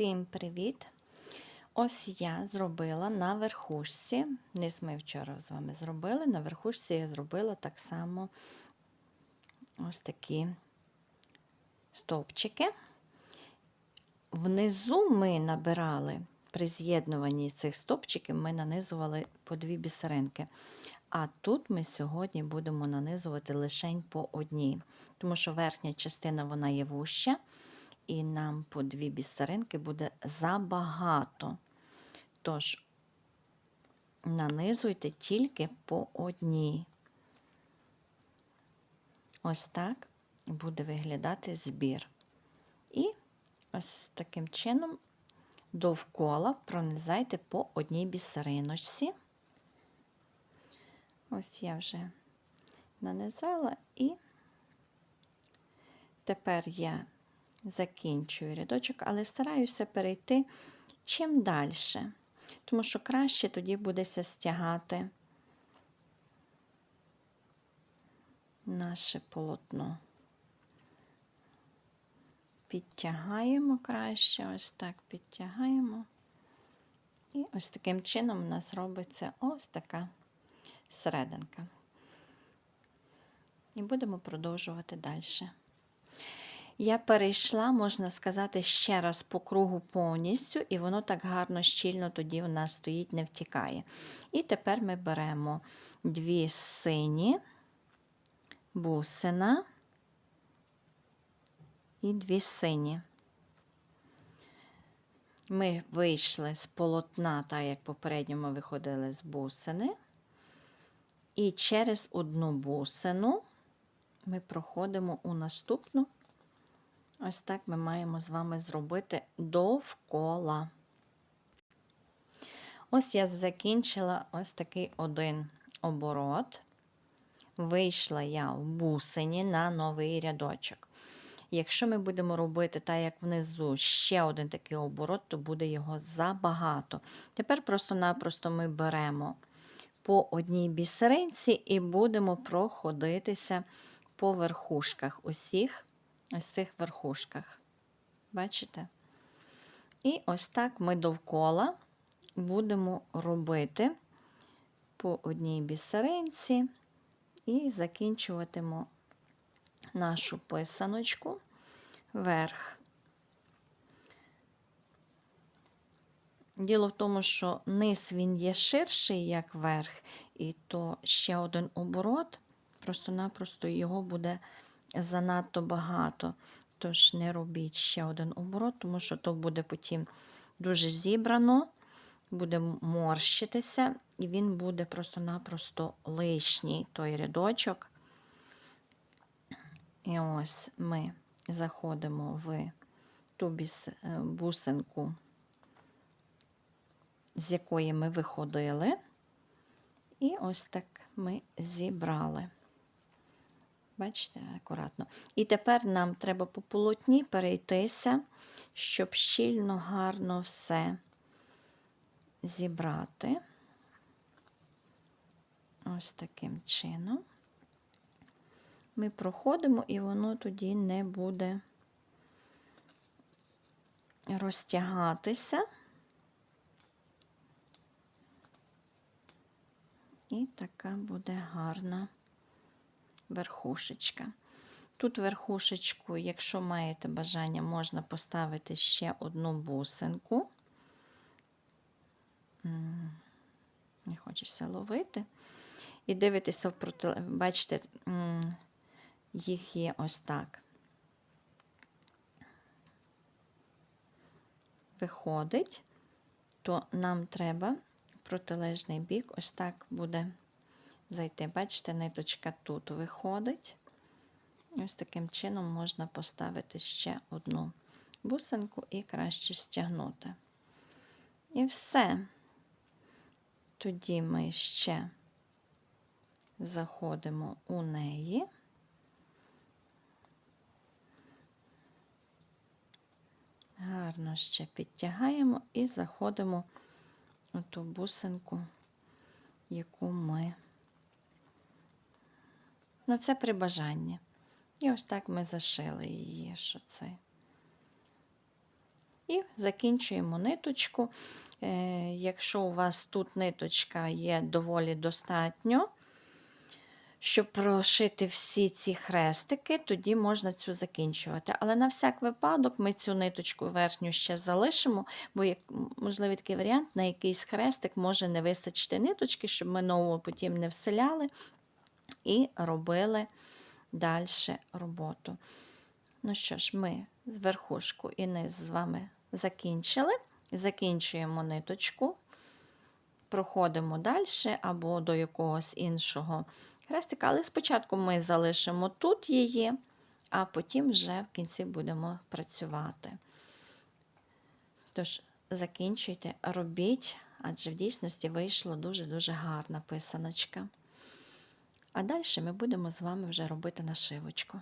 Всім привіт! Ось я зробила на верхушці, низ ми вчора з вами зробили, на верхушці я зробила так само ось такі стовпчики. Внизу ми набирали при з'єднуванні цих стовпчиків, ми нанизували по дві бісеринки. А тут ми сьогодні будемо нанизувати лишень по одній, тому що верхня частина вона є вуща, і нам по дві бісеринки буде забагато. Тож, нанизуйте тільки по одній. Ось так буде виглядати збір. І ось таким чином довкола пронизайте по одній бісериночці. Ось я вже нанизала і тепер я закінчую рядочок, але стараюся перейти чим далі, тому що краще тоді будеся стягати наше полотно. Підтягаємо краще, ось так підтягаємо. І ось таким чином у нас робиться ось така серединка. І будемо продовжувати далі. Я перейшла, можна сказати, ще раз по кругу повністю, і воно так гарно, щільно тоді в нас стоїть, не втікає. І тепер ми беремо дві сині, бусина і дві сині. Ми вийшли з полотна, так як попередньо ми виходили з бусини. І через одну бусину ми проходимо у наступну. Ось так ми маємо з вами зробити довкола. Ось я закінчила ось такий один оборот. Вийшла я в бусині на новий рядочок. Якщо ми будемо робити так, як внизу, ще один такий оборот, то буде його забагато. Тепер просто-напросто ми беремо по одній бісеринці і будемо проходитися по верхушках усіх ось цих верхушках. Бачите? І ось так ми довкола будемо робити по одній бісеринці і закінчуватимемо нашу писаночку вверх. Діло в тому, що низ він є ширший, як верх, і то ще один оборот, просто-напросто його буде занадто багато. Тож не робіть ще один оборот, тому що то буде потім дуже зібрано, буде морщитися, і він буде просто-напросто лишній той рядочок. І ось ми заходимо в ту е, бусинку, з якої ми виходили, і ось так ми зібрали. Бачите, акуратно. І тепер нам треба по полотні перейтися, щоб щільно, гарно все зібрати. Ось таким чином. Ми проходимо, і воно тоді не буде розтягатися. І така буде гарна верхушечка. Тут верхушечку, якщо маєте бажання, можна поставити ще одну бусинку. Не хочеться ловити. І дивитися, в впроти... бачите, їх є ось так. Виходить, то нам треба протилежний бік, ось так буде зайти. Бачите, ниточка тут виходить. Ось таким чином можна поставити ще одну бусинку і краще стягнути. І все. Тоді ми ще заходимо у неї. Гарно ще підтягаємо і заходимо у ту бусинку, яку ми Ну, це при бажанні. І ось так ми зашили її, що це. І закінчуємо ниточку. Е, Якщо у вас тут ниточка є доволі достатньо, щоб прошити всі ці хрестики, тоді можна цю закінчувати. Але на всяк випадок ми цю ниточку верхню ще залишимо, бо як можливий такий варіант, на якийсь хрестик може не вистачити ниточки, щоб ми нову потім не вселяли і робили далі роботу. Ну що ж, ми верхушку і низ з вами закінчили. Закінчуємо ниточку, проходимо далі або до якогось іншого хрестика, але спочатку ми залишимо тут її, а потім вже в кінці будемо працювати. Тож, закінчуйте, робіть, адже в дійсності вийшла дуже-дуже гарна писаночка. А далі ми будемо з вами вже робити нашивочку.